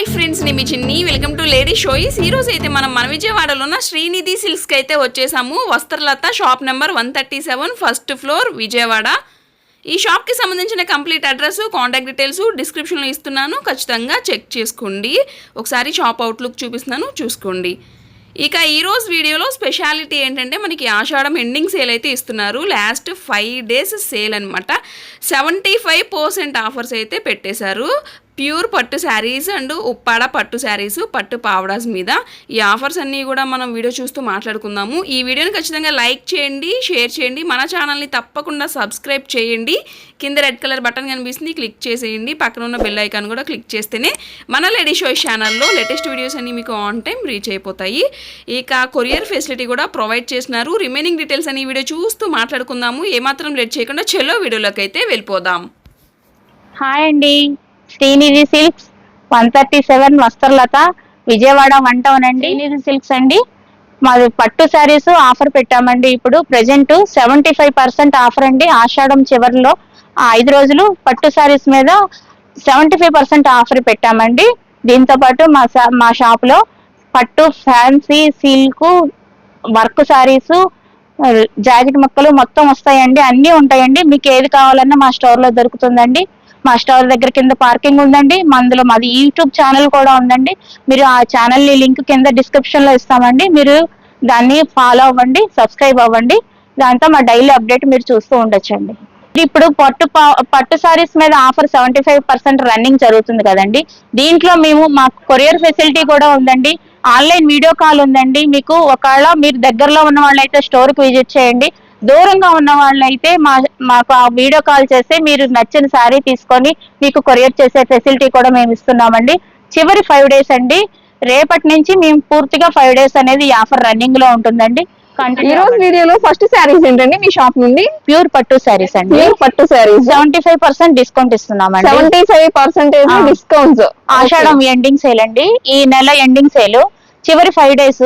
Hi friends నేను మీ చిన్ని. Welcome to lady షోయిస్ ఈ రోజు అయితే మనం మన విజయవాడలో ఉన్న శ్రీనిధి సిల్క్స్కి అయితే వచ్చేసాము. Vastralatha shop number one thirty seven first floor Vijayawada. ఈ షాప్కి సంబంధించిన కంప్లీట్ అడ్రస్ కాంటాక్ట్ డీటెయిల్స్ డిస్క్రిప్షన్లో ఇస్తున్నాను. ఖచ్చితంగా చెక్ చేసుకోండి. ఒకసారి షాప్ అవుట్లుక్ చూపిస్తున్నాను. చూసుకోండి. ఇక ఈరోజు వీడియోలో స్పెషాలిటీ ఏంటంటే మనకి ఆషాఢం ఎండింగ్ సేల్ అయితే ఇస్తున్నారు. లాస్ట్ ఫైవ్ డేస్ సేల్ అనమాట సెవెంటీ ఫైవ్ పర్సెంట్ ఆఫర్స్ అయితే పెట్టేశారు. ప్యూర్ పట్టు శారీస్ అండ్ ఉప్పాడ పట్టు శారీస్ పట్టు పావడాస్ మీద ఈ ఆఫర్స్ అన్నీ కూడా మనం వీడియో చూస్తూ మాట్లాడుకుందాము. ఈ వీడియోని ఖచ్చితంగా లైక్ చేయండి షేర్ చేయండి మన ఛానల్ని తప్పకుండా సబ్స్క్రైబ్ చేయండి. కింద రెడ్ కలర్ బటన్ కనిపిస్తుంది క్లిక్ చేసేయండి. పక్కన ఉన్న బెల్ ఐకాన్ కూడా క్లిక్ చేస్తేనే మన లేడీ షో ఛానల్లో లేటెస్ట్ వీడియోస్ అన్నీ మీకు ఆన్ టైం రీచ్ అయిపోతాయి. ఇక కొరియర్ ఫెసిలిటీ కూడా ప్రొవైడ్ చేసినారు రిమైనింగ్ డీటెయిల్స్ అని వీడియో చూస్తూ మాట్లాడుకుందాము. ఏమాత్రం లేట్ చేయకుండా చెలో వీడియోలోకి అయితే వెళ్ళిపోదాం. హాయ్ అండి. Srinidhi silks one thirty seven Vastralatha Vijayawada one town అండి శ్రీనిధి సిల్క్స్ అండి. మాది పట్టు శారీస్ ఆఫర్ పెట్టామండి. ఇప్పుడు present seventy five percent offer అండి. ఆషాఢం చివరిలో ఆ ఐదు రోజులు పట్టు శారీస్ మీద సెవెంటీ ఫైవ్ పర్సెంట్ ఆఫర్ పెట్టామండి. దీంతో పాటు మా షా- మా షాప్లో పట్టు fancy silk work sarees jacket ముక్కలు మొత్తం వస్తాయండి. అన్ని ఉంటాయండి. మీకు ఏది కావాలన్నా మా స్టోర్లో దొరుకుతుందండి. మా స్టోర్ దగ్గర కింద పార్కింగ్ ఉందండి. అందులో మాది యూట్యూబ్ ఛానల్ కూడా ఉందండి. మీరు ఆ ఛానల్ లింక్ కింద డిస్క్రిప్షన్లో ఇస్తామండి. మీరు దాన్ని ఫాలో అవ్వండి సబ్స్క్రైబ్ అవ్వండి. దాంతో మా డైలీ అప్డేట్ మీరు చూస్తూ ఉండొచ్చండి. ఇప్పుడు పట్టు పట్టు సారీస్ మీద offer seventy five percent running జరుగుతుంది కదండి. దీంట్లో మేము మాకు కొరియర్ ఫెసిలిటీ కూడా ఉందండి. ఆన్లైన్ వీడియో కాల్ ఉందండి. మీకు ఒకవేళ మీరు దగ్గరలో ఉన్న వాళ్ళైతే స్టోర్కి విజిట్ చేయండి. దూరంగా ఉన్న వాళ్ళైతే మా మాకు ఆ వీడియో కాల్ చేస్తే మీరు నచ్చిన శారీ తీసుకొని మీకు కొరియర్ చేసే ఫెసిలిటీ కూడా మేము ఇస్తున్నామండి. చివరి ఫైవ్ డేస్ అండి. రేపటి నుంచి మేము పూర్తిగా ఫైవ్ డేస్ అనేది ఆఫర్ రన్నింగ్లో ఉంటుందండి. ఈ రోజు వీడియోలో ఫస్ట్ శారీస్ ఏంటండి మీ షాప్ నుండి? ప్యూర్ పట్టు శారీస్ అండి. ప్యూర్ పట్టు sarees. Seventy five percent discount ఇస్తున్నామండి. Seventy five percentage. డిస్కౌంట్స్. ఆషాఢం ఎండింగ్ సేల్ అండి. ఈ నెల ఎండింగ్ సేల్. చివరి ఫైవ్ డేస్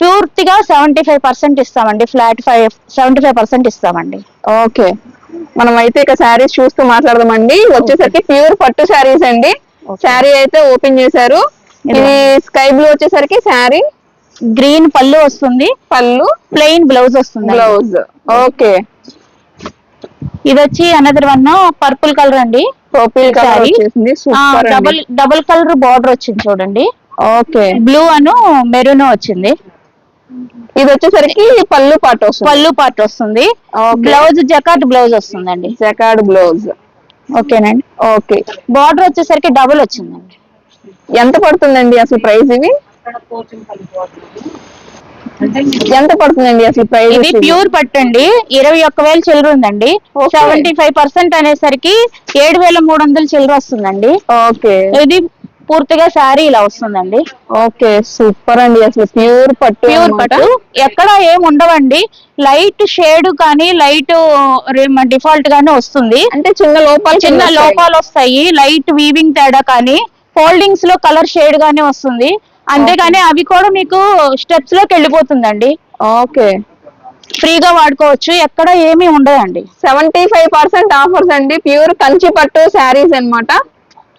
పూర్తిగా సెవెంటీ ఫైవ్ పర్సెంట్ ఇస్తామండి flat five seventy five percent ఇస్తామండి. ఓకే. మనం అయితే ఇక శారీస్ చూస్తూ మాట్లాడదామండి. వచ్చేసరికి ప్యూర్ పట్టు శారీస్ అండి. శారీ అయితే ఓపెన్ చేశారు. ఇది స్కై బ్లూ వచ్చేసరికి శారీ. గ్రీన్ పళ్ళు వస్తుంది. పళ్ళు. ప్లెయిన్ బ్లౌజ్ వస్తుంది బ్లౌజ్. ఓకే. ఇది వచ్చి అనదర్ వన్ పర్పుల్ కలర్ అండి purple colour double double colour border వచ్చింది చూడండి. ఓకే. బ్లూ అను మెరూన్ వచ్చింది. ఇది వచ్చేసరికి పళ్ళు పాటు వస్తుంది. పళ్ళు పార్ట్ వస్తుంది. బ్లౌజ్ జకాట్ బ్లౌజ్ వస్తుందండి. Jacquard blouse. ఓకేనండి. ఓకే. బార్డర్ వచ్చేసరికి డబుల్ వచ్చిందండి. ఎంత పడుతుందండి అసలు ప్రైస్ ఇవి? ఎంత పడుతుందండి అసలు ప్రైస్ ఇది ప్యూర్ పట్టు అండి. ఇరవై ఒక్క వేలు చిల్లర ఉందండి. సెవెంటీ ఫైవ్ పర్సెంట్ అనేసరికి ఏడు వేల మూడు వందల చిల్లర వస్తుందండి. ఓకే. ఇది పూర్తిగా శారీ ఇలా వస్తుందండి. ఓకే సూపర్ అండి అసలు ప్యూర్ పట్టు ప్యూర్. పట్టు. ఎక్కడ ఏం ఉండవండి. లైట్ షేడ్ కానీ లైట్ డిఫాల్ట్ గానే వస్తుంది. అంటే చిన్న లోపాలు చిన్న. లోపాలు వస్తాయి. లైట్ వీవింగ్ తేడా కానీ ఫోల్డింగ్స్లో కలర్ షేడ్ గానే వస్తుంది. అంతేగాని అవి కూడా మీకు స్టెప్స్లోకి వెళ్ళిపోతుందండి. ఓకే. ఫ్రీగా వాడుకోవచ్చు. ఎక్కడ ఏమీ ఉండదండి. సెవెంటీ ఫైవ్ పర్సెంట్ ఆఫర్స్ అండి. ప్యూర్ కంచి పట్టు శారీస్ అన్నమాట.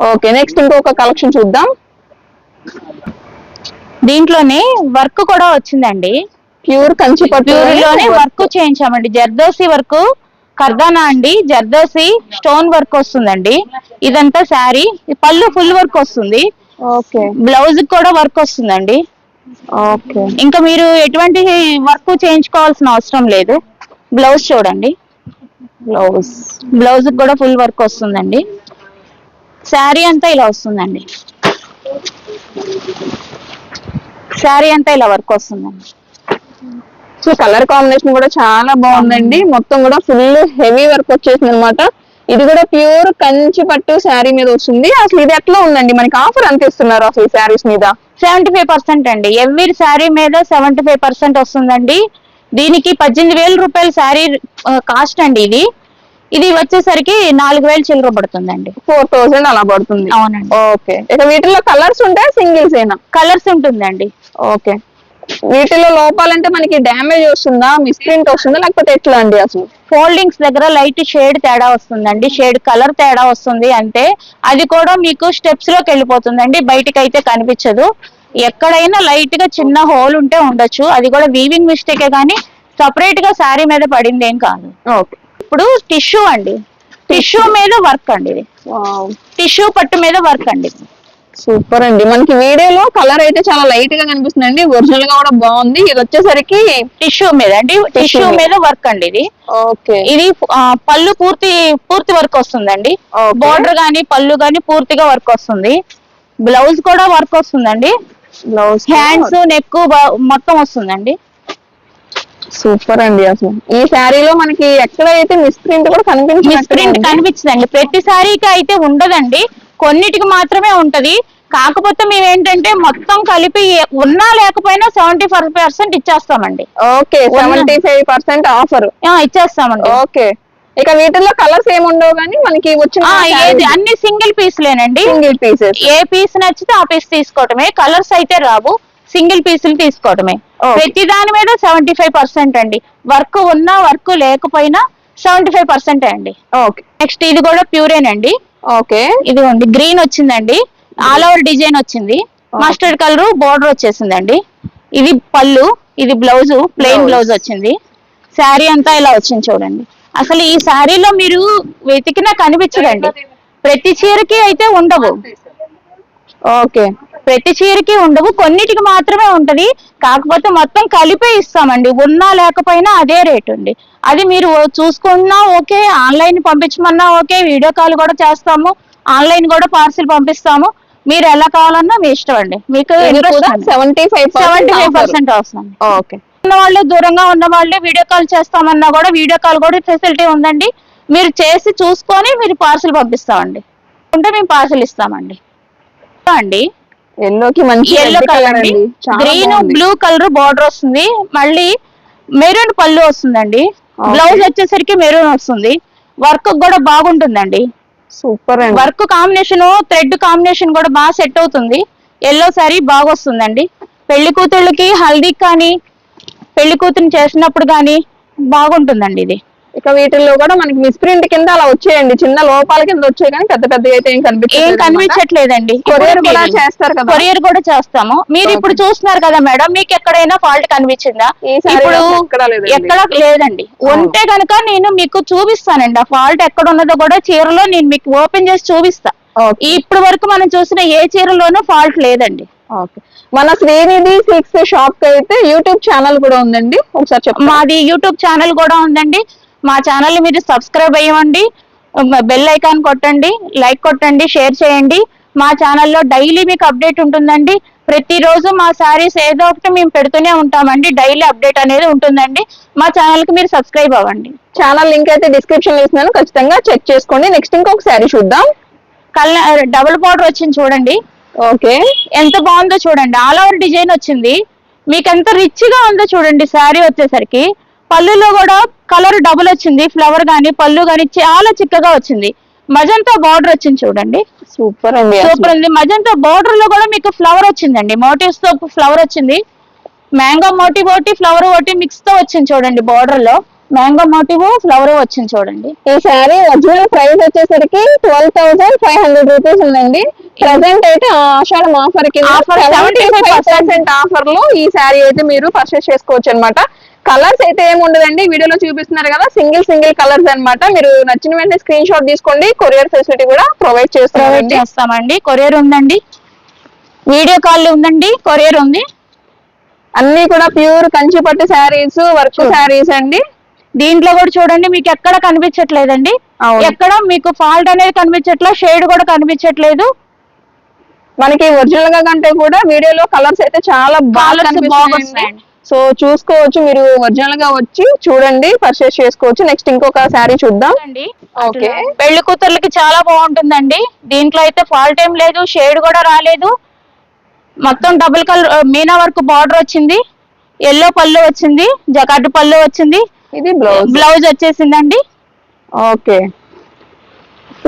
ఓకే నెక్స్ట్ ఇంకొక కలెక్షన్ చూద్దాం. దీంట్లోనే వర్క్ కూడా వచ్చిందండి. ప్యూర్ కంచి లోనే వర్క్ చేయించామండి. జర్దోసి వర్క్ కర్దానా అండి. జర్దోసి స్టోన్ వర్క్ వస్తుందండి. ఇదంతా శారీ పళ్ళు ఫుల్ వర్క్ వస్తుంది. ఓకే. బ్లౌజ్ కూడా వర్క్ వస్తుందండి. ఓకే. ఇంకా మీరు ఎటువంటి వర్క్ చేయించుకోవాల్సిన అవసరం లేదు. బ్లౌజ్ చూడండి. బ్లౌజ్ బ్లౌజ్ కూడా ఫుల్ వర్క్ వస్తుందండి. శారీ అంతా ఇలా వస్తుందండి. శారీ అంతా ఇలా వర్క్ వస్తుందండి. సో కలర్ కాంబినేషన్ కూడా చాలా బాగుందండి. మొత్తం కూడా ఫుల్ హెవీ వర్క్ వచ్చేసింది అనమాట ఇది కూడా ప్యూర్ కంచి పట్టు శారీ మీద వస్తుంది. అసలు ఇది ఎట్లా ఉందండి? మనకి ఆఫర్ ఎంత ఇస్తున్నారు అసలు ఈ శారీస్ మీద? సెవెంటీ ఫైవ్ పర్సెంట్ అండి. ఎవ్రీ శారీ మీద సెవెంటీ ఫైవ్ పర్సెంట్ వస్తుందండి. దీనికి పద్దెనిమిది వేల రూపాయల శారీ కాస్ట్ అండి ఇది. ఇది వచ్చేసరికి నాలుగు వేలు చిల్లర పడుతుందండి. ఫోర్ థౌసండ్ అలా పడుతుంది. అవునండి. ఓకే. ఇక వీటిలో కలర్స్ ఉంటాయి సింగిల్స్ ఏనా? కలర్స్ ఉంటుందండి. ఓకే. వీటిలో లోపాలంటే మనకి డ్యామేజ్ వస్తుందా? మిస్ప్రింట్ వస్తుందా? లేకపోతే ఎట్లా అండి అసలు? ఫోల్డింగ్స్ దగ్గర లైట్ షేడ్ తేడా వస్తుందండి. షేడ్ కలర్ తేడా వస్తుంది అంతే అది కూడా మీకు స్టెప్స్లోకి వెళ్ళిపోతుందండి. బయటికి అయితే కనిపించదు. ఎక్కడైనా లైట్గా చిన్న హోల్ ఉంటే ఉండొచ్చు. అది కూడా వీవింగ్ మిస్టేకే కానీ సపరేట్గా శారీ మీద పడింది ఏం కాదు. ఓకే. ఇప్పుడు టిష్యూ అండి. టిష్యూ మీద వర్క్ అండి ఇది. టిష్యూ పట్టు మీద వర్క్ అండి. సూపర్ అండి. మనకి వీడియోలో కలర్ అయితే చాలా లైట్గా కనిపిస్తుంది అండి ఒరిజినల్గా కూడా బాగుంది. ఇది వచ్చేసరికి టిష్యూ మీద అండి. టిష్యూ మీద. వర్క్ అండి ఇది. ఓకే. ఇది పళ్ళు పూర్తి పూర్తి వర్క్ వస్తుందండి. బోర్డర్ గానీ పళ్ళు గానీ పూర్తిగా వర్క్ వస్తుంది. బ్లౌజ్ కూడా వర్క్ వస్తుందండి. బ్లౌజ్ హ్యాండ్స్ నెక్ మొత్తం వస్తుందండి. సూపర్ అండి అసలు. ఈ శారీలో మనకి ఎక్కడైతే మిస్ప్రింట్ కూడా మిస్ ప్రింట్ కనిపించింది కనిపించదండి. ప్రతి సారీకి అయితే ఉండదండి. కొన్నిటికి మాత్రమే ఉంటది. కాకపోతే మేము ఏంటంటే మొత్తం కలిపి ఉన్నా లేకపోయినా seventy five percent ఇచ్చేస్తామండి. Okay seventy five percent offer ఇచ్చేస్తామండి. Okay. ఇక వీటిల్లో కలర్స్ ఏమి ఉండవు కానీ మనకి వచ్చిన ఏది? అన్ని సింగిల్ పీస్లేనండి. Single pieces. ఏ పీస్ నచ్చితే ఆ పీస్ తీసుకోవటమే. కలర్స్ అయితే రావు. సింగిల్ పీసులు తీసుకోవటమే Okay. ప్రతి దాని మీద సెవెంటీ ఫైవ్ పర్సెంట్ అండి. వర్క్ ఉన్నా వర్క్ లేకపోయినా సెవెంటీ ఫైవ్ పర్సెంట్ అండి. ఓకే నెక్స్ట్ ఇది కూడా ప్యూరేనండి ఓకే ఇదిగోండి గ్రీన్ వచ్చిందండి. ఆల్ ఓవర్ డిజైన్ వచ్చింది. మస్టర్డ్ కలర్ బోర్డర్ వచ్చేసిందండి. ఇది పళ్ళు ఇది బ్లౌజ్ ప్లెయిన్. బ్లౌజ్ వచ్చింది. శారీ అంతా ఇలా వచ్చింది చూడండి. అసలు ఈ శారీలో మీరు వెతికినా కనిపించదండి. ప్రతి చీరకి అయితే ఉండవు. ఓకే ప్రతి చీరకి ఉండవు కొన్నిటికి మాత్రమే ఉంటది. కాకపోతే మొత్తం కలిపే ఇస్తామండి. ఉన్నా లేకపోయినా అదే రేట్ అండి. అది మీరు చూసుకున్నా ఓకే ఆన్లైన్ పంపించమన్నా ఓకే వీడియో కాల్ కూడా చేస్తాము ఆన్లైన్ కూడా పార్సిల్ పంపిస్తాము. మీరు ఎలా కావాలన్నా మీ ఇష్టం అండి. మీకు seventy five seventy five percent వస్తుంది ఓకే. ఉన్న వాళ్ళు దూరంగా ఉన్న వాళ్ళు వీడియో కాల్ చేస్తామన్నా కూడా వీడియో కాల్ కూడా ఫెసిలిటీ ఉందండి. మీరు చేసి చూసుకొని మీరు పార్సిల్ పంపిస్తామండి. ఉంటే మేము పార్సిల్ ఇస్తామండి. అండి. ఎల్లోకి మంచి ఎల్లో కలర్ అండి. గ్రీన్. బ్లూ కలర్ బార్డర్ వస్తుంది. మళ్ళీ మెరూన్ పళ్ళు వస్తుందండి. బ్లౌజ్ వచ్చేసరికి మెరూన్ వస్తుంది. వర్క్ కూడా బాగుంటుందండి. సూపర్ అండి. వర్క్ కాంబినేషన్ థ్రెడ్ కాంబినేషన్ కూడా బాగా సెట్ అవుతుంది. ఎల్లో సారీ బాగా వస్తుందండి. పెళ్ళి కూతుళ్ళకి హల్దీ కానీ పెళ్ళి కూతురు చేసినప్పుడు కానీ బాగుంటుందండి ఇది. ఇక వీటిల్లో కూడా మనకి మిస్ప్రింట్ కింద అలా వచ్చేయండి. చిన్న లోపాల కింద వచ్చాయి కానీ పెద్ద పెద్ద అయితే ఏం ఏం కనిపించట్లేదు అన్నమాట. కనిపించట్లేదండి. కొరియర్ కూడా చేస్తారు కదా. కొరియర్ కూడా చేస్తాము. మీరు ఇప్పుడు చూస్తున్నారు కదా మేడం మీకు ఎక్కడైనా ఫాల్ట్ కనిపించిందా? ఇప్పుడు ఎక్కడా లేదండి. ఉంటే కనుక నేను మీకు చూపిస్తానండి. ఆ ఫాల్ట్ ఎక్కడ ఉన్నదో కూడా చీరలో నేను మీకు ఓపెన్ చేసి చూపిస్తా. ఓకే. ఇప్పటి వరకు మనం చూసిన ఏ చీరలోనూ ఫాల్ట్ లేదండి. ఓకే. మన శ్రీనిధి సిక్స్ షాప్కి అయితే యూట్యూబ్ ఛానల్ కూడా ఉందండి. ఒకసారి చెప్పండి మాది యూట్యూబ్ ఛానల్ కూడా ఉందండి. మా ఛానల్ మీరు సబ్స్క్రైబ్ అయ్యండి బెల్ ఐకాన్ కొట్టండి లైక్ కొట్టండి షేర్ చేయండి. మా ఛానల్లో డైలీ మీకు అప్డేట్ ఉంటుందండి. ప్రతిరోజు మా సారీస్ ఏదో ఒకటి మేము పెడుతూనే ఉంటామండి. డైలీ అప్డేట్ అనేది ఉంటుందండి. మా ఛానల్కి మీరు సబ్స్క్రైబ్ అవ్వండి. ఛానల్ లింక్ అయితే డిస్క్రిప్షన్లో ఇస్తున్నాను. ఖచ్చితంగా చెక్ చేసుకోండి. నెక్స్ట్ ఇంకొక శారీ చూద్దాం. కల్ డబుల్ బార్డర్ వచ్చింది చూడండి. ఓకే. ఎంత బాగుందో చూడండి. ఆల్ ఓవర్ డిజైన్ వచ్చింది. మీకు ఎంత రిచ్గా ఉందో చూడండి. శారీ వచ్చేసరికి. పళ్ళులో కూడా కలర్ డబుల్ వచ్చింది ఫ్లవర్ గానీ పళ్ళు గానీ చాలా చిక్కగా వచ్చింది. మజంతా బార్డర్ వచ్చింది చూడండి. సూపర్ అండి. సూపర్ ఉంది. మజంతా బార్డర్లో కూడా మీకు ఫ్లవర్ వచ్చిందండి. మోటివ్స్తో ఫ్లవర్ వచ్చింది. మ్యాంగో మోటివ్ ఒకటి ఫ్లవర్ ఒకటి మిక్స్తో వచ్చింది చూడండి బార్డర్లో మ్యాంగో మోటివ్ ఫ్లవర్ వచ్చింది చూడండి. ఈ శారీ ఒరిజినల్ ప్రైస్ వచ్చేసరికి twelve thousand five hundred rupees ఉందండి. ప్రెసెంట్ అయితే ఆషాఢం ఆఫర్కి Offer సెవెంటీ ఫైవ్ 75% పర్సెంట్ ఆఫర్లో ఈ శారీ అయితే మీరు పర్చేస్ చేసుకోవచ్చు అనమాట కలర్స్ అయితే ఏమి ఉండదండి. వీడియోలో చూపిస్తున్నారు కదా సింగిల్ సింగిల్ కలర్స్ అన్నమాట. మీరు నచ్చిన వెంటనే స్క్రీన్ షాట్ తీసుకోండి. కొరియర్ ఫెసిలిటీ కూడా ప్రొవైడ్ ప్రొవైడ్ చేస్తారండి చేస్తామండి. కొరియర్ ఉందండి. వీడియో కాల్ ఉందండి. కొరియర్ ఉంది. అన్ని కూడా ప్యూర్ కంచి పట్టు శారీస్ వర్క్ శారీస్ అండి. దీంట్లో కూడా చూడండి మీకు ఎక్కడ కనిపించట్లేదండి. అవును. ఎక్కడ మీకు ఫాల్ట్ అనేది కనిపించట్లేదు షేడ్ కూడా కనిపించట్లేదు. మనకి ఒరిజినల్గా కంటే కూడా వీడియోలో కలర్స్ అయితే చాలా బాగా కనిపిస్తున్నాయండి. బాగొస్తున్నాయండి. సో చూసుకోవచ్చు మీరు ఒరిజినల్గా వచ్చి చూడండి పర్చేస్ చేసుకోవచ్చు. నెక్స్ట్ ఇంకొక శారీ చూద్దాం. అండి ఓకే పెళ్ళి కూతుర్లకి చాలా బాగుంటుందండి. దీంట్లో అయితే ఫాల్ట్ ఏం లేదు షేడ్ కూడా రాలేదు. మొత్తం double colour Meena work border వచ్చింది. ఎల్లో పళ్ళు వచ్చింది జకాటు పళ్ళు వచ్చింది. ఇది బ్లౌజ్ బ్లౌజ్ వచ్చేసిందండి. ఓకే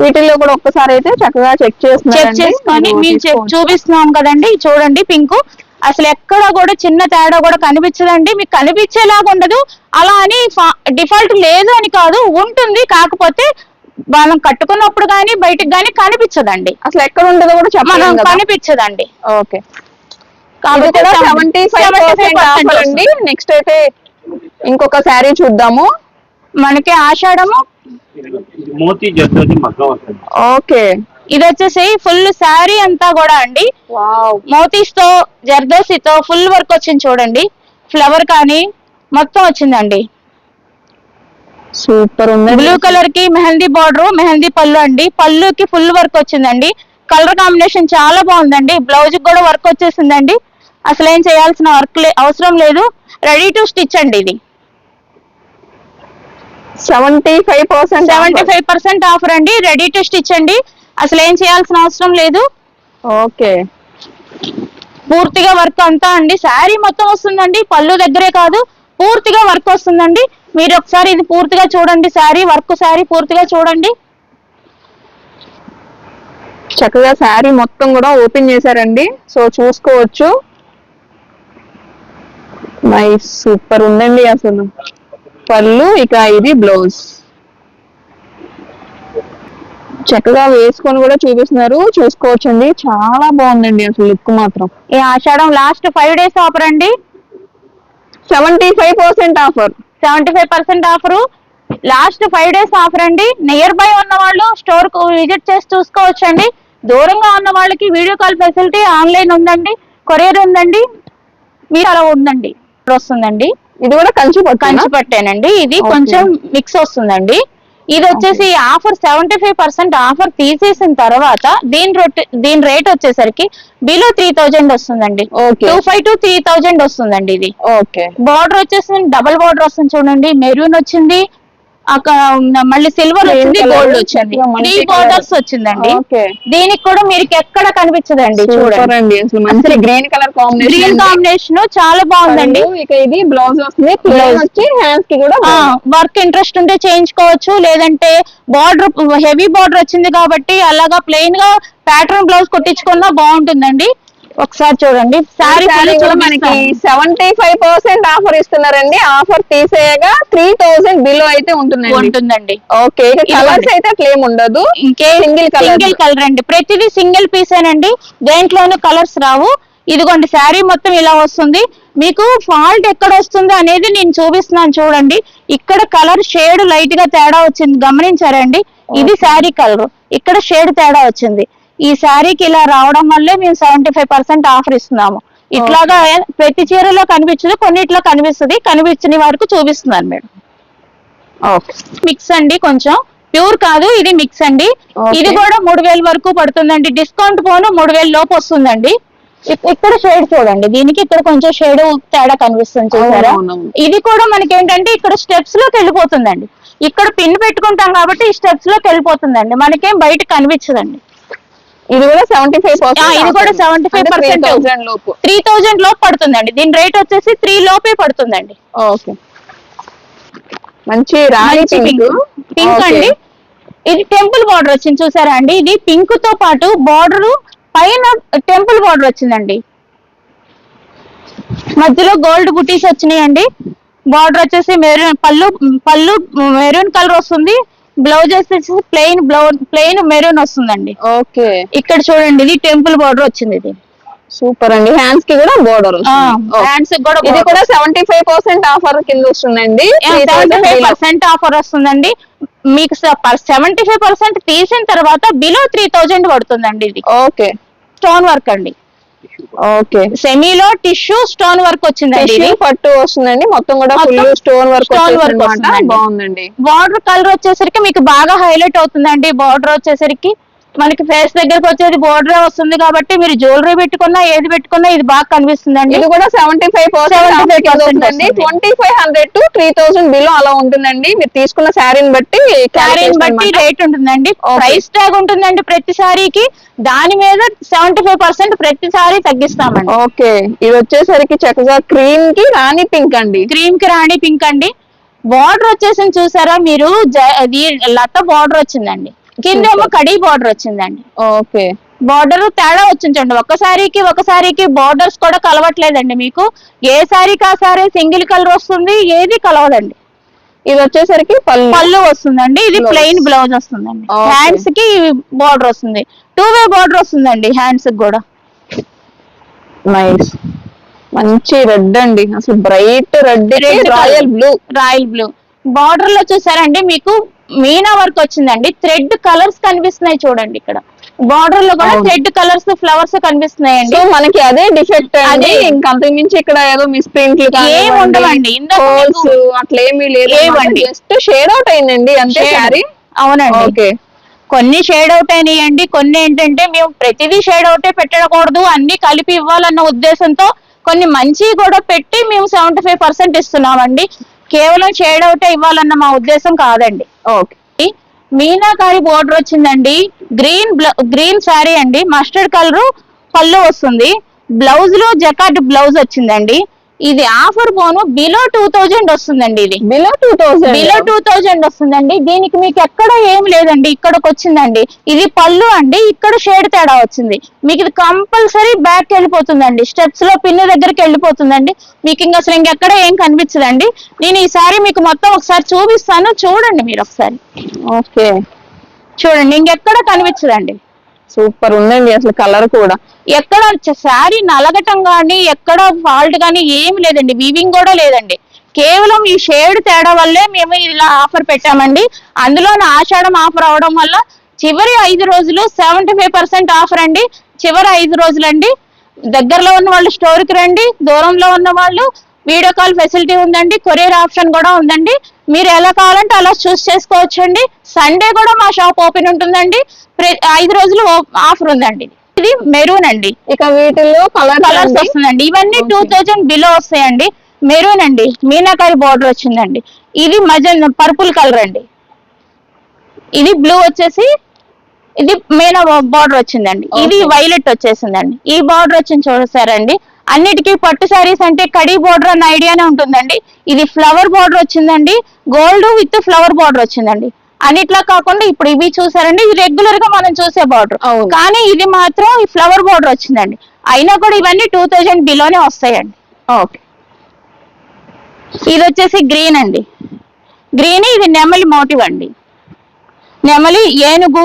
వీటిల్లో కూడా ఒక్కసారి అయితే చక్కగా చెక్ చెక్ చేసుకొని మేము చూపిస్తున్నాం కదండి. చూడండి పింక్ అసలు ఎక్కడ కూడా చిన్న తేడా కూడా కనిపించదండి. మీకు కనిపించేలాగా ఉండదు. అలా అని డిఫాల్ట్ లేదు అని కాదు ఉంటుంది. కాకపోతే మనం కట్టుకున్నప్పుడు కానీ బయటకు కానీ కనిపించదండి. అసలు ఎక్కడ ఉంటుందో కూడా కదా. కనిపించదండి. ఓకే. కాబట్టి సెవెంటీ ఫైవ్ 75% ఆఫర్ అండి. నెక్స్ట్ అయితే ఇంకొక శారీ చూద్దాము. మనకి ఆషాఢము. ఓకే. ఇది వచ్చేసి ఫుల్ శారీ అంతా కూడా అండి. మోతీస్తో జర్దోసితో ఫుల్ వర్క్ వచ్చింది చూడండి. ఫ్లవర్ కానీ మొత్తం వచ్చిందండి. సూపర్ ఉంది. బ్లూ కలర్కి మెహందీ బార్డర్ మెహందీ పళ్ళు అండి. పళ్ళుకి ఫుల్ వర్క్ వచ్చిందండి. కలర్ కాంబినేషన్ చాలా బాగుందండి. బ్లౌజ్ కూడా వర్క్ వచ్చేసిందండి. అసలు ఏం చేయాల్సిన వర్క్ అవసరం లేదు. రెడీ టు స్టిచ్ అండి ఇది. Seventy five percent seventy five percent offer అండి. రెడీ టు స్టిచ్ అండి. అసలు ఏం చేయాల్సిన అవసరం లేదు. ఓకే. పూర్తిగా వర్క్ అంతా అండి. శారీ మొత్తం వస్తుందండి. పళ్ళు దగ్గరే కాదు పూర్తిగా వర్క్ వస్తుందండి. మీరు ఒకసారి ఇది పూర్తిగా చూడండి. శారీ వర్క్ శారీ పూర్తిగా చూడండి. చక్కగా శారీ మొత్తం కూడా ఓపెన్ చేశారండి. సో చూసుకోవచ్చు. నైస్ సూపర్ ఉందండి అసలు. పళ్ళు ఇక ఇది బ్లౌజ్. చక్కగా వేసుకొని కూడా చూపిస్తున్నారు. చూసుకోవచ్చండి. చాలా బాగుందండి అసలు లుక్ మాత్రం. ఈ Ashadham last five days offer అండి? Seventy five percent offer seventy five percent offer last five days offer అండి. నియర్ బై ఉన్న వాళ్ళు స్టోర్కు విజిట్ చేసి చూసుకోవచ్చు అండి దూరంగా ఉన్న వాళ్ళకి వీడియో కాల్ ఫెసిలిటీ ఆన్లైన్ ఉందండి. కొరియర్ ఉందండి. మీరు అలా ఉందండి ఇప్పుడు వస్తుందండి. ఇది కూడా కంచి కంచి పట్టేనండి. ఇది. కొంచెం మిక్స్ వస్తుందండి. ఇది వచ్చేసి offer seventy five percent offer తీసేసిన తర్వాత దీని రొట్టె దీని రేట్ వచ్చేసరికి బిలో త్రీ థౌజండ్ వస్తుందండి. Two five to three thousand వస్తుందండి ఇది. ఓకే. బార్డర్ వచ్చేసి డబుల్ బార్డర్ వస్తుంది చూడండి. మెరూన్ వచ్చింది మళ్ళీ సిల్వర్ వచ్చింది గోల్డ్ వచ్చింది. త్రీ. బార్డర్స్ వచ్చిందండి. దీనికి కూడా మీరు ఎక్కడ కనిపించదండి చూడండి. అసలు green colour green combination combination చాలా బాగుందండి. ఇక ఇది బ్లౌజ్ వస్తుంది. వచ్చి హ్యాండ్స్కి కూడా వర్క్ ఇంట్రెస్ట్ ఉంటే చేయించుకోవచ్చు లేదంటే బార్డర్ హెవీ బార్డర్ వచ్చింది కాబట్టి అలాగా ప్లెయిన్గా ప్యాటర్న్ బ్లౌజ్ కుట్టించుకున్నా బాగుంటుందండి. ఒకసారి చూడండి. శారీ కూడా మనకి సెవెంటీ ఫైవ్ పర్సెంట్ ఆఫర్ ఇస్తున్నారండి. ఆఫర్ తీసేయగా త్రీ థౌసండ్ బిలో అయితే ఉంటుందండి. ఉంటుందండి. ఓకే. కలర్స్ అయితే అట్లేం ఉండదు. ఇంకే Single colour. సింగిల్ కలర్ అండి. ప్రతిదీ సింగిల్ పీసేనండి దేంట్లోనూ కలర్స్ రావు. ఇదిగోండి శారీ మొత్తం ఇలా వస్తుంది. మీకు ఫాల్ట్ ఎక్కడ వస్తుంది అనేది నేను చూపిస్తున్నాను చూడండి. ఇక్కడ కలర్ షేడ్ లైట్గా తేడా వచ్చింది. గమనించారండి ఇది శారీ కలర్ ఇక్కడ షేడ్ తేడా వచ్చింది. ఈ శారీకి ఇలా రావడం వల్లే మేము సెవెంటీ ఫైవ్ పర్సెంట్ ఆఫర్ ఇస్తున్నాము. ఇట్లాగా ప్రతి చీరలో కనిపించదు కొన్నిట్లో కనిపిస్తుంది కనిపించని వరకు చూపిస్తున్నాను మేడం. ఓకే. మిక్స్ అండి కొంచెం. ప్యూర్ కాదు ఇది మిక్స్ అండి. ఇది కూడా మూడు వేల వరకు పడుతుందండి. డిస్కౌంట్ పోను మూడు వేల లోపు వస్తుందండి. ఇక్- ఇక్కడ షేడ్ చూడండి. దీనికి ఇక్కడ కొంచెం షేడ్ తేడా కనిపిస్తుంది చూసారా. ఇది కూడా మనకి ఏంటంటే ఇక్కడ స్టెప్స్లోకి వెళ్ళిపోతుందండి. ఇక్కడ పిన్ పెట్టుకుంటాం కాబట్టి ఈ స్టెప్స్లోకి వెళ్ళిపోతుందండి. మనకేం బయట కనిపించదండి. ఇది కూడా సెవెంటీ ఫైవ్ ఇది కూడా 75% లోపు. త్రీ థౌజండ్ లోపు పడుతుందండి. దీని రేట్ వచ్చేసి త్రీ లోపే పడుతుందండి. ఓకే. మంచి రాణి పింక్ పింక్ అండి. ఇది టెంపుల్ బార్డర్ వచ్చింది చూసారా అండి? ఇది పింక్తో పాటు బార్డర్ పైన టెంపుల్ బార్డర్ వచ్చిందండి. మధ్యలో గోల్డ్ బుటీస్ వచ్చినాయండి. బార్డర్ వచ్చేసి మెరూన్ పళ్ళు పళ్ళు మెరూన్ కలర్ వస్తుంది. బ్లౌజ్ వచ్చేసి ప్లెయిన్ బ్లౌజ్ ప్లెయిన్ మెరూన్ వస్తుందండి. ఓకే. ఇక్కడ చూడండి ఇది టెంపుల్ బార్డర్ వచ్చింది ఇది. సూపర్ అండి. హ్యాండ్స్కి కూడా బోర్డర్ హ్యాండ్స్ కూడా ఇది కూడా సెవెంటీ ఫైవ్ పర్సెంట్ ఆఫర్ కింద వస్తుందండి. సెవెంటీ ఫైవ్ పర్సెంట్ ఆఫర్ వస్తుందండి. మీకు సెవెంటీ ఫైవ్ పర్సెంట్ తీసిన తర్వాత బిలో త్రీ థౌజండ్ పడుతుందండి ఇది. ఓకే. స్టోన్ వర్క్ అండి. ఓకే. సెమీలో టిష్యూ స్టోన్ వర్క్ వచ్చిందండి పట్టు వస్తుందండి. మొత్తం కూడా ఫుల్ స్టోన్ వర్క్ అన్నమాట వస్తుందండి. బాగుందండి. బార్డర్ కలర్ వచ్చేసరికి మీకు బాగా హైలైట్ అవుతుందండి. బార్డర్ వచ్చేసరికి మనకి ఫేస్ దగ్గరకు వచ్చేది బార్డర్ వస్తుంది కాబట్టి మీరు జ్యువెలరీ పెట్టుకున్నా ఏది పెట్టుకున్నా ఇది బాగా కనిపిస్తుందండి. ఇది కూడా సెవెంటీ ఫైవ్ 75% పర్సెంట్ వస్తుంది. Twenty five hundred to three thousand below అలా ఉంటుందండి. మీరు తీసుకున్న శారీని బట్టి శారీని బట్టి. రేట్ ఉంటుందండి. ప్రైస్ ట్యాగ్ ఉంటుందండి ప్రతి సారీకి దాని మీద సెవెంటీ ఫైవ్ పర్సెంట్ ప్రతి సారీ తగ్గిస్తామండి. ఓకే ఇది వచ్చేసరికి చక్కగా క్రీమ్కి రాణి పింక్ అండి. క్రీమ్కి రాణి పింక్ అండి. బార్డర్ వచ్చేసి చూసారా మీరు? లత బార్డర్ వచ్చిందండి. కిందేమో కడీ బార్డర్ వచ్చిందండి. ఓకే. బార్డర్ తేడా వచ్చించండి ఒక సారీకి ఒక సారీకి బార్డర్స్ కూడా కలవట్లేదండి మీకు. ఏ సారీకి ఆ సారీ సింగిల్ కలర్ వస్తుంది ఏది కలవదండి. ఇది వచ్చేసరికి పళ్ళు. వస్తుందండి. ఇది. ప్లెయిన్ బ్లౌజ్ వస్తుందండి. హ్యాండ్స్కి బార్డర్ వస్తుంది. టూ వే బార్డర్ వస్తుందండి హ్యాండ్స్కి కూడా. నైస్ మంచి రెడ్ అండి. అసలు bright red royal blue royal blue బార్డర్లో చూసారండి మీకు మీనా వర్క్ వచ్చిందండి. థ్రెడ్ కలర్స్ కనిపిస్తున్నాయి చూడండి ఇక్కడ. బార్డర్లో కూడా. థ్రెడ్ కలర్స్ ఫ్లవర్స్ కనిపిస్తున్నాయండి. సో మనకి అదే డిఫెక్ట్ అండి. అదే. ఇంకా అంతకు మించి ఇక్కడ ఏదో మిస్ ప్రింట్లు ఏం ఉండవండి. ఇందాక హోల్స్ మీకు- అట్లా ఏమీ లేదు ఏవండి. జస్ట్ షేడ్ అవుట్ అయిందండి. అంతే. సారీ అవునండి. ఓకే. కొన్ని షేడ్ అవుట్ అయినాయండి. కొన్ని ఏంటంటే మేము ప్రతిదీ షేడ్ అవుటే పెట్టకూడదు. అన్ని కలిపి ఇవ్వాలన్న ఉద్దేశంతో కొన్ని మంచి కూడా పెట్టి మేము సెవెంటీ ఫైవ్ పర్సెంట్ ఇస్తున్నామండి. కేవలం షేడ్ అవుటే ఇవ్వాలన్న మా ఉద్దేశం కాదండి. ఓకే మీనాకారి బోర్డర్ వచ్చిందండి. గ్రీన్ గ్రీన్ శారీ అండి. మస్టర్డ్ కలర్ పళ్ళు వస్తుంది. బ్లౌజ్లో జకాట్ బ్లౌజ్ వచ్చిందండి. ఇది ఆఫర్ పోను బిలో టూ థౌజండ్ వస్తుందండి ఇది. Below two thousand below two thousand వస్తుందండి. దీనికి మీకు ఎక్కడ ఏం లేదండి. ఇక్కడికి వచ్చిందండి. ఇది పళ్ళు అండి. ఇక్కడ షేడ్ తేడా వచ్చింది. మీకు ఇది కంపల్సరీ బ్యాక్ వెళ్ళిపోతుందండి. స్టెప్స్లో పిన్ దగ్గరికి వెళ్ళిపోతుందండి. మీకు ఇంకా అసలు ఇంకెక్కడ ఏం కనిపించదండి. నేను ఈసారి మీకు మొత్తం ఒకసారి చూపిస్తాను. చూడండి మీరు ఒకసారి. ఓకే. చూడండి. ఇంకెక్కడ కనిపించదండి. సూపర్ ఉందండి అసలు కలర్ కూడా. ఎక్కడ శారీ నలగటం కానీ ఎక్కడ ఫాల్ట్ కానీ ఏమి లేదండి. వీవింగ్ కూడా లేదండి. కేవలం ఈ షేడ్ తేడా వల్లే మేము ఇలా ఆఫర్ పెట్టామండి. అందులో ఆషాఢం ఆఫర్ అవడం వల్ల చివరి ఐదు రోజులు సెవెంటీ ఫైవ్ పర్సెంట్ ఆఫర్ అండి. చివరి ఐదు రోజులు అండి దగ్గరలో ఉన్న వాళ్ళు స్టోర్కి రండి. దూరంలో ఉన్న వాళ్ళు వీడియో కాల్ ఫెసిలిటీ ఉందండి కొరియర్ ఆప్షన్ కూడా ఉందండి. మీరు ఎలా కావాలంటే అలా చూస్ చేసుకోవచ్చండి. సండే కూడా మా షాప్ ఓపెన్ ఉంటుందండి. ఐదు రోజులు ఆఫర్ ఉందండి. ఇది మెరూన్ అండి. ఇక వీటిల్లో కలర్ కలర్స్ వస్తుందండి. ఇవన్నీ టూ థౌజండ్ బిలో వస్తాయండి. మెరూన్ అండి. మీనాకారి బార్డర్ వచ్చిందండి. ఇది మజన్ పర్పుల్ కలర్ అండి. ఇది బ్లూ వచ్చేసి ఇది మీనా బార్డర్ వచ్చిందండి. ఇది. వైలెట్ వచ్చేసిందండి. ఈ బార్డర్ వచ్చింది చూసారండి అన్నిటికీ పట్టు శారీస్ అంటే కడీ బార్డర్ అన్న ఐడియానే ఉంటుందండి. ఇది ఫ్లవర్ బార్డర్ వచ్చిందండి. గోల్డ్ విత్ ఫ్లవర్ బార్డర్ వచ్చిందండి. అన్నిట్లా కాకుండా ఇప్పుడు ఇవి చూసారండి. ఇది రెగ్యులర్గా మనం చూసే బార్డర్. కానీ ఇది మాత్రం ఈ ఫ్లవర్ బార్డర్ వచ్చిందండి. అయినా కూడా ఇవన్నీ టూ థౌజండ్ బిలోనే వస్తాయండి. ఓకే. ఇది వచ్చేసి గ్రీన్ అండి. గ్రీన్ ఇది నెమలి మోటివ్ అండి. నెమలి ఏనుగు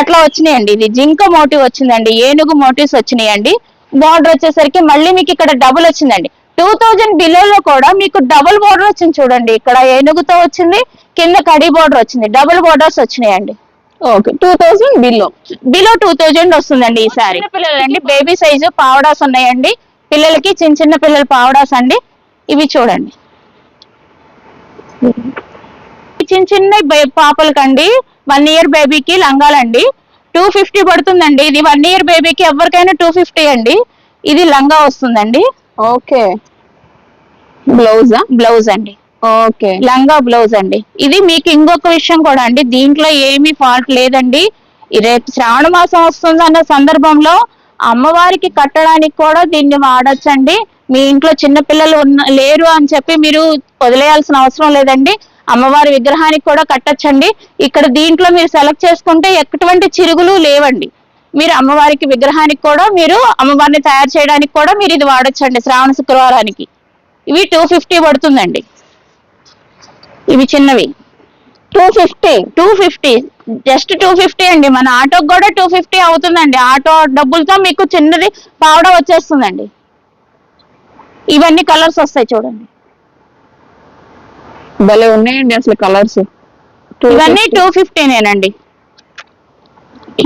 అట్లా వచ్చినాయండి. ఇది జింక మోటివ్ వచ్చిందండి. ఏనుగు మోటివ్స్ వచ్చినాయండి. బార్డర్ వచ్చేసరికి మళ్ళీ మీకు ఇక్కడ డబుల్ వచ్చిందండి. టూ థౌజండ్ బిలోలో కూడా మీకు డబుల్ బార్డర్ వచ్చింది చూడండి. ఇక్కడ ఏనుగుతో వచ్చింది కింద కడి బార్డర్ వచ్చింది. డబుల్ బార్డర్స్ వచ్చినాయండి. Okay two thousand below below two thousand వస్తుందండి ఈ సారీ పిల్లలండి. బేబీ సైజు పావడాస్ ఉన్నాయండి. పిల్లలకి చిన్న చిన్న పిల్లల పావడాస్ అండి. ఇవి చూడండి. చిన్న చిన్న పాపలకండి వన్ ఇయర్ బేబీకి లంగాలండి. టూ ఫిఫ్టీ పడుతుందండి. ఇది వన్ ఇయర్ బేబీకి ఎవరికైనా టూ ఫిఫ్టీ అండి. ఇది లంగా వస్తుందండి. ఓకే. బ్లౌజా? బ్లౌజ్ అండి. ఓకే. లంగా బ్లౌజ్ అండి. ఇది మీకు ఇంకొక విషయం కూడా అండి. దీంట్లో ఏమీ ఫాల్ట్ లేదండి. రేపు శ్రావణ మాసం వస్తుంది అన్న సందర్భంలో అమ్మవారికి కట్టడానికి కూడా దీన్ని వాడచ్చండి. మీ ఇంట్లో చిన్న పిల్లలు ఉన్న లేరు అని చెప్పి మీరు వదిలేయాల్సిన అవసరం లేదండి. అమ్మవారి విగ్రహానికి కూడా కట్టచ్చండి. ఇక్కడ దీంట్లో మీరు సెలెక్ట్ చేసుకుంటే ఎటువంటి చిరుగులు లేవండి. మీరు అమ్మవారికి విగ్రహానికి కూడా మీరు అమ్మవారిని తయారు చేయడానికి కూడా మీరు ఇది వాడచ్చండి శ్రావణ శుక్రవారానికి. ఇవి టూ ఫిఫ్టీ పడుతుందండి. ఇవి చిన్నవి. Two fifty two fifty just two fifty అండి. మన ఆటోకి కూడా టూ ఫిఫ్టీ అవుతుందండి. ఆటో డబ్బులతో మీకు చిన్నది పావడ వచ్చేస్తుందండి. ఇవన్నీ కలర్స్ వస్తాయి చూడండి. భలే ఉన్నాయండి అసలు కలర్స్. ఇవన్నీ టూ ఫిఫ్టీనేనండి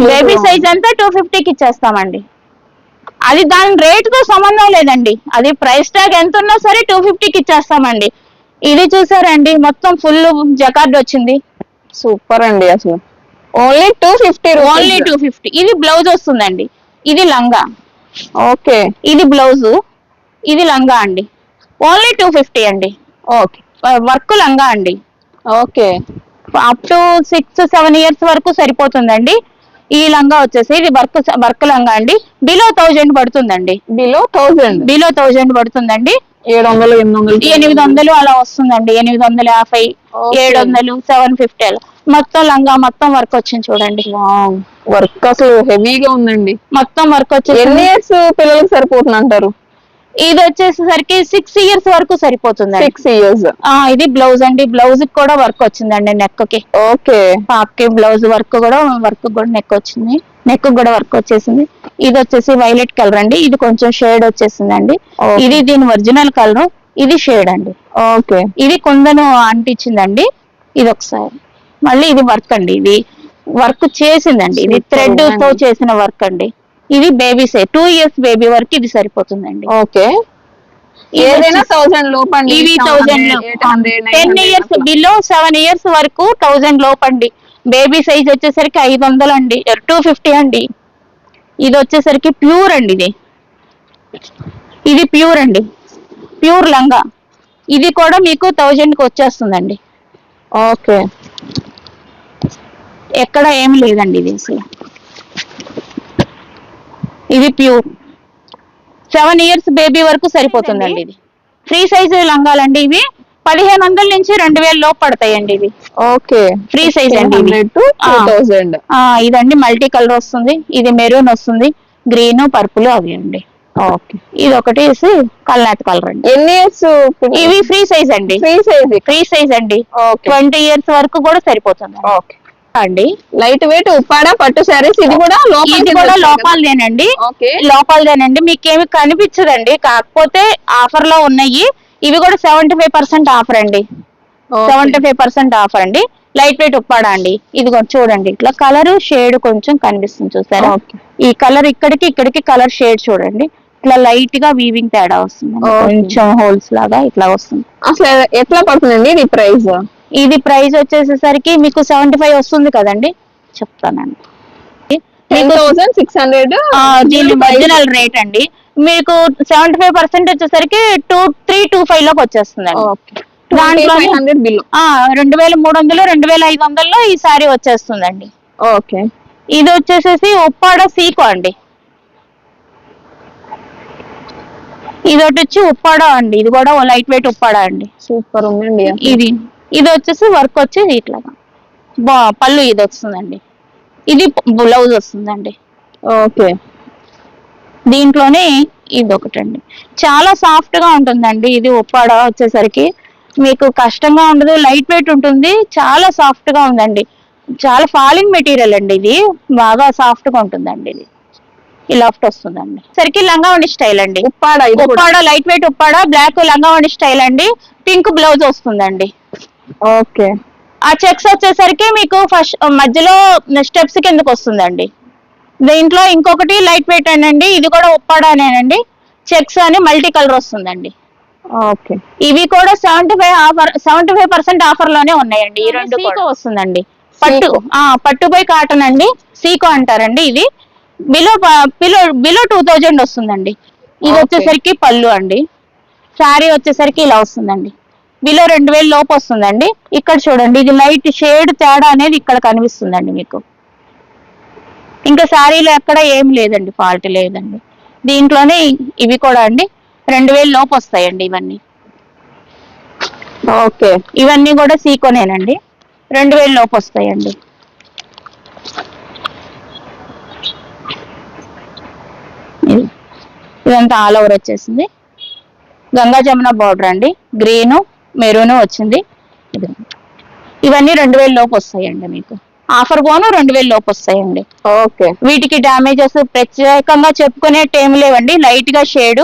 బేబీ సైజ్ అంతా టూ ఫిఫ్టీకి ఇచ్చేస్తామండి. అది దాని రేట్తో సంబంధం లేదండి. అది ప్రైస్ ట్యాగ్ ఎంత ఉన్నా సరే టూ ఫిఫ్టీకి ఇచ్చేస్తామండి. ఇది చూసారండి మొత్తం ఫుల్ జకార్డ్ వచ్చింది. సూపర్ అండి అసలు. Only two fifty only two fifty ఇది బ్లౌజ్ వస్తుందండి. ఇది లంగా. ఓకే ఇది బ్లౌజ్ ఇది లంగా అండి. ఓన్లీ టూ ఫిఫ్టీ అండి. ఓకే వర్క్ లంగా అండి. Okay. Up to six seven years వరకు సరిపోతుందండి. ఈ లంగా వచ్చేసి ఇది వర్క్ వర్క్ లంగా అండి. బిలో థౌజండ్ పడుతుందండి. బిలో థౌజండ్ బిలో థౌజండ్ పడుతుందండి. ఏడు వందలు ఎనిమిది వందలు ఎనిమిది వందలు అలా వస్తుందండి. ఎనిమిది వందల యాభై. ఏడు వందలు సెవెన్ ఫిఫ్టీ అలా. మొత్తం లంగా మొత్తం వర్క్ వచ్చింది చూడండి. వర్క్ అసలు హెవీగా ఉందండి. మొత్తం వర్క్ ఎన్ని వచ్చేసి ఇయర్స్ పిల్లలకి సరిపోతుంది అంటారు ఇది వచ్చేసరికి సిక్స్ ఇయర్స్ వరకు సరిపోతుంది సిక్స్ ఇయర్స్ ఇది బ్లౌజ్ అండి. బ్లౌజ్ కూడా వర్క్ వచ్చిందండి నెక్కి ఓకే పాపకి బ్లౌజ్ వర్క్ కూడా వర్క్ కూడా నెక్ వచ్చింది. నెక్ కూడా వర్క్ వచ్చేసింది. ఇది వచ్చేసి వైలెట్ కలర్ అండి. ఇది కొంచెం షేడ్ వచ్చేసిందండి. ఇది దీని ఒరిజినల్ కలర్ ఇది షేడ్ అండి. ఓకే. ఇది కుందను అంటించిందండి. ఇది ఒకసారి. మళ్ళీ ఇది వర్క్ అండి. ఇది వర్క్ చేసిందండి. ఇది థ్రెడ్తో. చేసిన వర్క్ అండి. ఇది బేబీసే టూ ఇయర్స్ బేబీ వరకు ఇది సరిపోతుందండి. ఓకే. ఏదైనా థౌసండ్ లోపు అండి ఇవి thousand ten years below seven years వరకు థౌజండ్ లోపండి. బేబీ సైజ్ వచ్చేసరికి ఐదు వందలు అండి టూ ఫిఫ్టీ అండి. ఇది వచ్చేసరికి ప్యూర్ అండి ఇది. ఇది ప్యూర్ అండి. ప్యూర్ లంగా. ఇది కూడా మీకు థౌజండ్కి వచ్చేస్తుందండి. ఓకే. ఎక్కడ ఏమి లేదండి ఇది అసలు. ఇది ప్యూర్ సెవెన్ ఇయర్స్ బేబీ వరకు సరిపోతుందండి ఇది. ఫ్రీ సైజ్ లంగాలండి ఇవి. పదిహేను వందల నుంచి రెండు వేల లోపు పడతాయండి ఇవి. ఓకే. ఫ్రీ సైజ్ అండి ఇదండి మల్టీ కలర్ వస్తుంది. ఇది మెరూన్ వస్తుంది. గ్రీన్ పర్పుల్ అవి అండి. ఓకే. ఇది ఒకటి కల్నాథ్ కలర్ అండి. ఎన్ని ఇయర్స్ ఇవి ఫ్రీ సైజ్ అండి. ఫ్రీ సైజ్ ఫ్రీ సైజ్ అండి. ట్వంటీ ఇయర్స్ వరకు కూడా సరిపోతుంది ఓకే. అండి. లైట్ వెయిట్ ఉప్పాడ పట్టు శారీస్ ఇది కూడా లోపల ఇది కూడా లోపాలదేనండి. లోపాలదేనండి. మీకేమి కనిపించదండి. కాకపోతే ఆఫర్లో ఉన్నాయి. ఇవి కూడా సెవెంటీ ఫైవ్ పర్సెంట్ ఆఫర్ అండి. సెవెంటీ ఫైవ్ పర్సెంట్ ఆఫర్ అండి. లైట్ వెయిట్ ఉప్పాడా అండి. ఇది చూడండి. ఇట్లా కలర్ షేడ్ కొంచెం కనిపిస్తుంది చూసారా. ఈ కలర్ ఇక్కడికి ఇక్కడికి కలర్ షేడ్ చూడండి. ఇట్లా లైట్గా వీవింగ్ తేడా వస్తుంది. కొంచెం హోల్స్ లాగా ఇట్లా వస్తుంది. అసలు ఎట్లా పడుతుందండి ఇది ప్రైస్? ఇది ప్రైస్ వచ్చేసేసరికి మీకు సెవెంటీ ఫైవ్ వస్తుంది కదండి? చెప్తానండి. దీని ఒరిజినల్ రేట్ అండి. మీకు సెవెంటీ ఫైవ్ పర్సెంట్ వచ్చేసరికి టూ త్రీ టూ ఫైవ్లోకి వచ్చేస్తుందండి. ఓకే. దాంట్లో రెండు వేల మూడు వందలు రెండు వేల ఐదు వందల్లో ఈ సారీ వచ్చేస్తుందండి. ఓకే. ఇది వచ్చేసేసి ఉప్పాడ సీకో అండి. ఇది ఒకటి వచ్చి ఉప్పాడ అండి. ఇది కూడా లైట్ వెయిట్ ఉప్పాడ అండి. సూపర్ ఉందండి ఇది ఇది వచ్చేసి వర్క్ వచ్చేసి ఇట్లాగా బా పళ్ళు ఇది వస్తుందండి. ఇది బ్లౌజ్ వస్తుందండి. ఓకే. దీంట్లోనే ఇది ఒకటండి. చాలా సాఫ్ట్గా ఉంటుందండి ఇది ఉప్పాడ వచ్చేసరికి. మీకు కష్టంగా ఉండదు లైట్ వెయిట్ ఉంటుంది చాలా సాఫ్ట్గా ఉందండి. చాలా ఫాలింగ్ మెటీరియల్ అండి ఇది. బాగా సాఫ్ట్గా ఉంటుందండి ఇది. ఈ లాఫ్ట్ వస్తుందండి. సరికి లంగావణి స్టైల్ అండి. Uppada Uppada light weight Uppada black లంగావణి style అండి. పింక్ బ్లౌజ్ వస్తుందండి. ఓకే. ఆ చెక్స్ వచ్చేసరికి మీకు ఫస్ట్ మధ్యలో స్టెప్స్ కిందకు వస్తుందండి. దీంట్లో ఇంకొకటి లైట్ వెయిట్ అండి ఇది కూడా ఉప్పాడానేనండి చెక్స్ అని మల్టీ కలర్ వస్తుందండి. ఓకే. ఇవి కూడా seventy five offer seventy five percent ఆఫర్లోనే ఉన్నాయండి ఈ రెండు సీకో వస్తుందండి. పట్టు ఆ పట్టుపై కాటన్ అండి సీకో అంటారండి ఇది. Below below below two thousand వస్తుందండి. ఇది. వచ్చేసరికి పళ్ళు అండి. శారీ వచ్చేసరికి ఇలా వస్తుందండి. బిలో రెండు వేలు లోపు వస్తుందండి. ఇక్కడ చూడండి ఇది లైట్ షేడ్ తేడా అనేది ఇక్కడ కనిపిస్తుందండి మీకు. ఇంకా శారీలో ఎక్కడ ఏం లేదండి ఫాల్ట్ లేదండి. దీంట్లోనే ఇవి కూడా అండి రెండు వేలు లోపు వస్తాయండి ఇవన్నీ. ఓకే. ఇవన్నీ కూడా సీకోనేనండి రెండు వేలు లోపు వస్తాయండి. ఇది- ఇదంతా ఆల్ ఓవర్ వచ్చేసింది. గంగా జమున బార్డర్ అండి గ్రీన్ మెరూన్ వచ్చింది. ఇవన్నీ రెండు వేల లోపు వస్తాయండి మీకు. ఆఫర్ పోను రెండు వేల లోపు వస్తాయండి. ఓకే. వీటికి డ్యామేజెస్ ప్రత్యేకంగా చెప్పుకునేట్టు ఏమి లేవండి. లైట్గా షేడ్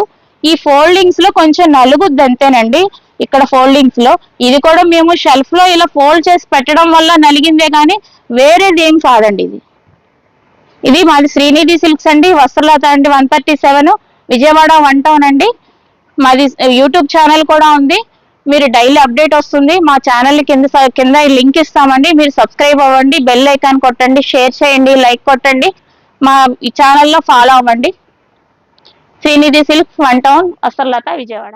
ఈ ఫోల్డింగ్స్లో కొంచెం నలుగుద్ది అంతేనండి. ఇక్కడ ఫోల్డింగ్స్లో. ఇది కూడా మేము షెల్ఫ్లో ఇలా ఫోల్డ్ చేసి పెట్టడం వల్ల నలిగిందే కానీ వేరేది ఏం కాదండి ఇది. ఇది మాది శ్రీనిధి సిల్క్స్ అండి. వస్త్రలత అండి one thirty seven. Vijayawada one town అండి. మాది యూట్యూబ్ ఛానల్ కూడా ఉంది. మీరు డైలీ అప్డేట్ వస్తుంది. మా ఛానల్ కింద కింద లింక్ ఇస్తామండి. మీరు సబ్స్క్రైబ్ అవ్వండి. బెల్ ఐకాన్ కొట్టండి. షేర్ చేయండి. లైక్ కొట్టండి. మా ఈ ఛానల్లో ఫాలో అవ్వండి. Srinidhi silks one town Vastralatha Vijayawada.